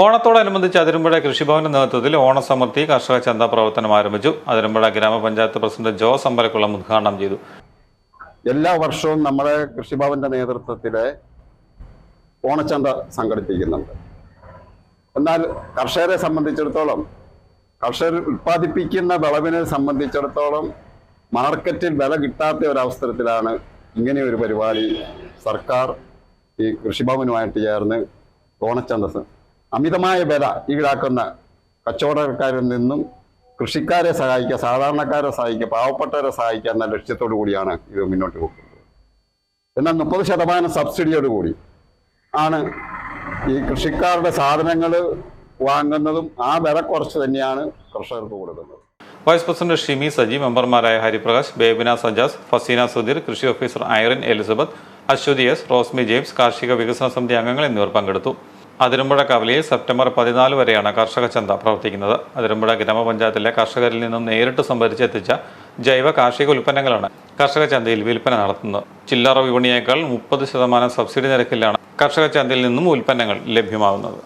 ഓണത്തോടനുബന്ധിച്ച് അതിരമ്പുഴ കൃഷിഭവന്റെ നേതൃത്വത്തിൽ ഓണസമൃദ്ധി കർഷക ചന്ത പ്രവർത്തനം ആരംഭിച്ചു. അതിരമ്പുഴ ഗ്രാമപഞ്ചായത്ത് പ്രസിഡന്റ് ജോ അമ്പലക്കുളം ഉദ്ഘാടനം ചെയ്തു. എല്ലാ വർഷവും നമ്മുടെ കൃഷിഭവന്റെ നേതൃത്വത്തിലെ ഓണച്ചന്ത സംഘടിപ്പിക്കുന്നുണ്ട്. എന്നാൽ കർഷകരെ സംബന്ധിച്ചിടത്തോളം കർഷകർ ഉൽപ്പാദിപ്പിക്കുന്ന വിളവിനെ സംബന്ധിച്ചിടത്തോളം മാർക്കറ്റിൽ വില കിട്ടാത്ത ഒരവസരത്തിലാണ് ഇങ്ങനെ ഒരു പരിപാടി സർക്കാർ ഈ കൃഷിഭവനുമായിട്ട് ചേർന്ന് ഓണച്ചന്ത അമിതമായ വില ഈടാക്കുന്ന കച്ചവടക്കാരിൽ നിന്നും കൃഷിക്കാരെ സഹായിക്കുക സാധാരണക്കാരെ സഹായിക്കുക പാവപ്പെട്ടവരെ സഹായിക്കുക എന്ന ലക്ഷ്യത്തോടു കൂടിയാണ് ഇത് മുന്നോട്ട് പോകുന്നത് എന്നാൽ മുപ്പത് ശതമാനം സബ്സിഡിയോടുകൂടി ആണ് ഈ കൃഷിക്കാരുടെ സാധനങ്ങൾ വാങ്ങുന്നതും ആ വില കുറച്ച് തന്നെയാണ് കർഷകർക്ക് കൊടുക്കുന്നത്. വൈസ് പ്രസിഡന്റ് ഷിമി സജി മെമ്പർമാരായ ഹരിപ്രകാശ് ബേബിന സജാസ് ഫസീന സുധീർ കൃഷി officer Irene Elizabeth Aswathy S Rosmi James കാർഷിക വികസന സമിതി അംഗങ്ങൾ എന്നിവർ പങ്കെടുത്തു. അതിരമ്പുഴ കവലയിൽ സെപ്റ്റംബർ പതിനാല് വരെയാണ് കർഷക ചന്ത പ്രവർത്തിക്കുന്നത്. അതിരമ്പുഴ ഗ്രാമപഞ്ചായത്തിലെ കർഷകരിൽ നിന്നും നേരിട്ട് സംഭരിച്ചെത്തിച്ച ജൈവ കാർഷിക ഉൽപ്പന്നങ്ങളാണ് കർഷക ചന്തയിൽ വിൽപ്പന നടത്തുന്നത്. ചില്ലറ വിപണിയേക്കാൾ മുപ്പത് ശതമാനം സബ്സിഡി നിരക്കിലാണ് കർഷക ചന്തയിൽ നിന്നും ഉൽപ്പന്നങ്ങൾ ലഭ്യമാകുന്നത്